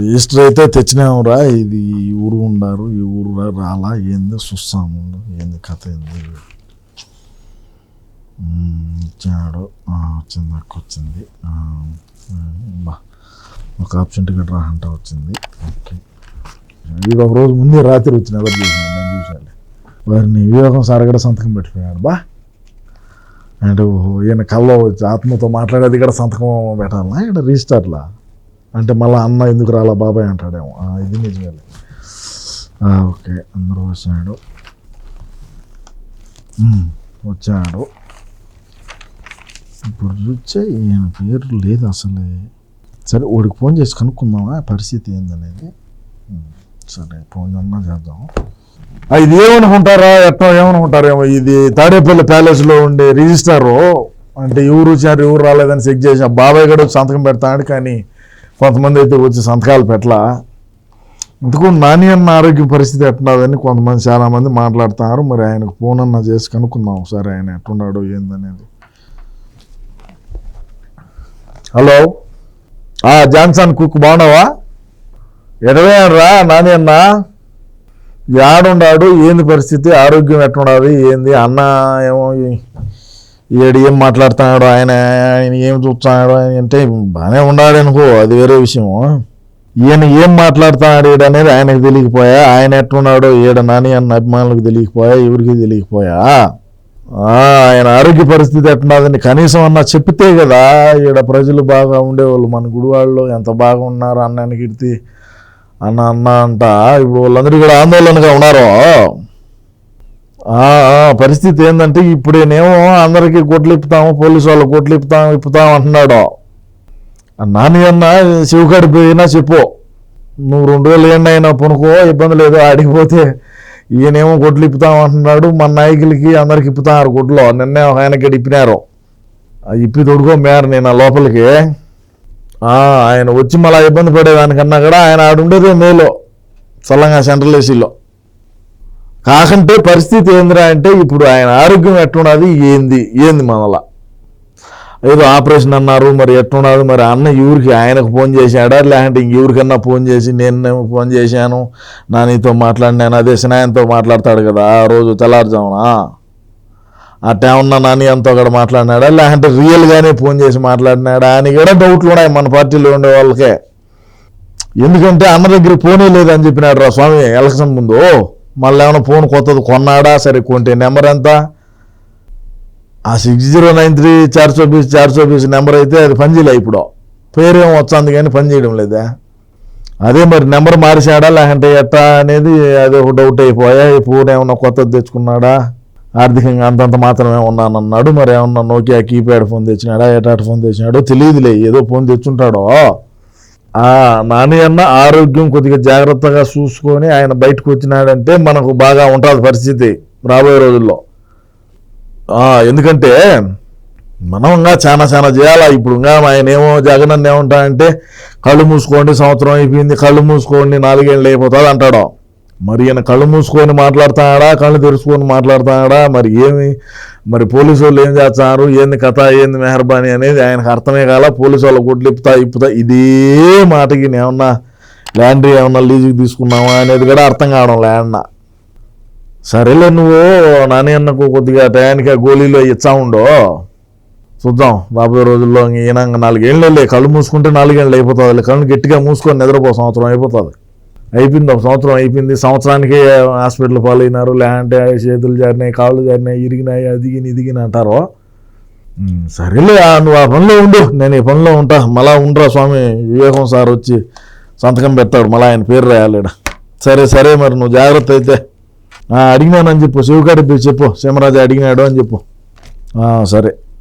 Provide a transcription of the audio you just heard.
Register అయితే తెచ్చినామురా ఇది ఈ ఊరు ఉండారు ఈ ఊరు రా- రాలా ఏంది చూస్తాము ఏంది కథ ఏంది? ఇచ్చాడు. వచ్చింది అక్క వచ్చింది. బా. ఒక ఆప్షన్ టికెట్ రా అంట వచ్చింది. ఓకే. ఇది ఒక రోజు ముందే రాత్రి వచ్చిన ఎవరు చూసాను నేను చూసాను వారిని వివేకం సార్ కూడా సంతకం పెట్టిపోయాడు. బా. అంటే ఈయన కల్లో వచ్చి ఆత్మతో మాట్లాడేది కూడా సంతకం పెట్టాలా? ఇక్కడ రిజిస్టర్లా? అంటే మళ్ళీ అన్న ఎందుకు రాలా బాబాయ్ అంటాడేమో. ఇది నిజమే ఓకే అందరూ వచ్చాడు వచ్చాడు. ఇప్పుడు చూస్తే ఈయన పేరు లేదు అసలే. సరే వాడికి ఫోన్ చేసి కనుక్కుందామా? పరిస్థితి ఏందనేది? సరే ఫోన్ అన్నా చేద్దాం. ఇది ఏమనుకుంటారా? ఎట్లా ఏమనుకుంటారేమో? ఇది తాడేపల్లి ప్యాలెస్లో ఉండే రిజిస్టారు. అంటే ఎవరు వచ్చారు ఎవరు రాలేదని చెక్ చేసి ఆ బాబాయ్ కూడా సంతకం పెడతాడు కానీ కొంతమంది అయితే వచ్చి సంతకాలు పెట్టలా. ఇంతకు నాని అన్న ఆరోగ్య పరిస్థితి ఎట్టున్నదని కొంతమంది చాలామంది మాట్లాడుతున్నారు. మరి ఆయనకు ఫోన్ అన్న చేసి కనుక్కుందాం ఒకసారి ఆయన ఎట్టున్నాడు ఏందనేది. హలో? ఆ జాన్సన్ కుక్ బాగున్నావా? ఎడవే రా నాని అన్న. యాడుండాడు ఏంది పరిస్థితి? ఆరోగ్యం ఎట్టున్నది ఏంది? అన్న ఏమో ఈ- ఈడు ఏం మాట్లాడుతున్నాడు ఆయన ఆయన ఏం చూస్తున్నాడు ఆయన అంటే బాగానే ఉన్నాడు అనుకో అది వేరే విషయం. ఈయన ఏం మాట్లాడుతున్నాడు ఈడు అనేది ఆయనకు తెలియకపోయా ఆయన ఎట్లున్నాడో ఈడ నాని అన్న అభిమానులకు తెలియకపోయా ఎవరికి తెలియకపోయా? ఆయన ఆరోగ్య పరిస్థితి ఎట్టున్నదని కనీసం అన్న చెప్తే కదా ఈడ ప్రజలు బాగా ఉండేవాళ్ళు మన గుడివాళ్ళు ఎంత బాగా ఉన్నారు అన్నానికి ఇడితే అన్న అన్న అంట. ఇప్పుడు వాళ్ళందరూ కూడా ఆందోళనగా ఉన్నారు? పరిస్థితి ఏంటంటే ఇప్పుడేనేమో అందరికీ కొట్లు ఇప్పుతాము పోలీసు వాళ్ళు కొట్లు ఇప్పుతాం ఇప్పుతాం అంటున్నాడు. నాని అన్న శివకాడి పోయినా చెప్పు. నువ్వు రెండు వేలు ఏండి అయినా పునుకో ఇబ్బంది లేదు ఆడిపోతే ఈయనేమో కొట్లు ఇప్పుతాం అంటున్నాడు. మన నాయకులకి అందరికి ఇప్పుతారు గుడ్లో నిన్నే ఆయనకి ఇప్పినారు. ఆ ఇప్పి తొడుకో మేర నేను ఆ లోపలికి. ఆయన వచ్చి మళ్ళీ ఇబ్బంది పడేదానికన్నా కూడా ఆయన ఆడుండేదే మేలు. చల్లంగా సెంట్రల్ ఏసీలో. కాకంటే పరిస్థితి ఏందిరా అంటే ఇప్పుడు ఆయన ఆరోగ్యం ఎట్లున్నది ఏంది? ఏంది మనలా? ఏదో ఆపరేషన్ అన్నారు మరి ఎట్లున్నది? మరి అన్న ఎవరికి ఆయనకు ఫోన్ చేశాడా? లేదంటే ఇంకెవరికన్నా ఫోన్ చేసి నేను ఫోన్ చేశాను నా నీతో మాట్లాడినాను అదే సినాయంతో మాట్లాడతాడు కదా ఆ రోజు తెల్లారుజామునా. అట్టే ఉన్న నాని అంతా కూడా మాట్లాడినాడా? లేదంటే రియల్గానే ఫోన్ చేసి మాట్లాడినాడా? అని కూడా డౌట్లు ఉన్నాయి మన పార్టీలో ఉండే వాళ్ళకే. ఎందుకంటే అన్న దగ్గర ఫోనే లేదని చెప్పినాడు రా స్వామి ఎలక్షన్ ముందు. మళ్ళీ ఏమైనా ఫోన్ కొత్తది కొన్నాడా? సరే కొంటే నెంబర్ ఎంత? ఆ సిక్స్ జీరో నైన్ త్రీ చార్ చౌబీస్ చార్ చౌబీస్ నెంబర్ అయితే అది పనిచేయలే ఇప్పుడు. పేరేం వచ్చింది కానీ పని చేయడం లేదా? అదే మరి నెంబర్ మారిసాడా లేకంటే ఎట్టా అనేది అది ఒక డౌట్ అయిపోయా? ఈ ఫోన్ ఏమన్నా కొత్తది తెచ్చుకున్నాడా? ఆర్థికంగా అంతంత మాత్రమే ఉన్నానన్నాడు మరి ఏమన్నా నోకియా కీప్యాడ్ ఫోన్ తెచ్చినాడా? ఎటాట్ ఫోన్ తెచ్చినాడో తెలియదులే. ఏదో ఫోన్ తెచ్చుంటాడో? నాని అన్న ఆరోగ్యం కొద్దిగా జాగ్రత్తగా చూసుకొని ఆయన బయటకు వచ్చినాడంటే మనకు బాగా ఉంటుంది పరిస్థితి రాబోయే రోజుల్లో. ఎందుకంటే మనం ఇంకా చాలా చాలా చేయాలా? ఇప్పుడు ఇంకా ఆయన ఏమో జగన్ అన్న ఏమంటాడంటే కళ్ళు మూసుకోండి సంవత్సరం అయిపోయింది కళ్ళు మూసుకోండి నాలుగేళ్ళు అయిపోతుంది అంటాడు. మరి ఈయన కళ్ళు మూసుకొని మాట్లాడుతున్నాడా కళ్ళు తెరుచుకొని మాట్లాడుతున్నాడా మరి ఏమి? మరి పోలీసు వాళ్ళు ఏం చేస్తున్నారు ఏంది కథ? ఏంది మెహర్బానీ అనేది ఆయనకు అర్థమే కాల. పోలీసు వాళ్ళు గుడ్లు ఇప్పుతా ఇప్పుతా. ఇదే మాటకి ఏమన్నా ల్యాండ్ ఏమన్నా లీజుకి తీసుకున్నావా అనేది కూడా అర్థం కావడం ల్యాండ్ సరేలే నువ్వు నాని అన్నకు కొద్దిగా టయానికి ఆ గోళీలో ఇచ్చా ఉండో. చూద్దాం రాబోయే రోజుల్లో ఈయన నాలుగేళ్ళు కళ్ళు మూసుకుంటే నాలుగేళ్ళు అయిపోతుంది కళ్ళు గట్టిగా మూసుకొని నిద్రపో సంవత్సరం అయిపోతుంది. అయిపోయింది ఒక సంవత్సరం అయిపోయింది. సంవత్సరానికి హాస్పిటల్ పాలైనారు. లేదంటే చేతులు జారినాయి కాళ్ళు జారినాయి ఇరిగినాయి అదిగిన ఇదిగిన అంటారు. సరేలే నువ్వు ఆ పనిలో ఉండు. నేను ఈ పనిలో ఉంటా. మళ్ళా ఉండరా స్వామి? వివేకం సార్ వచ్చి సంతకం పెడతాడు. మళ్ళీ ఆయన పేరు రాయాలి సరే సరే మరి నువ్వు జాగ్రత్త అయితే. అడిగినానని చెప్పు. శివకాడి చెప్పు. సింహరాజు అడిగినాడు అని చెప్పు. సరే.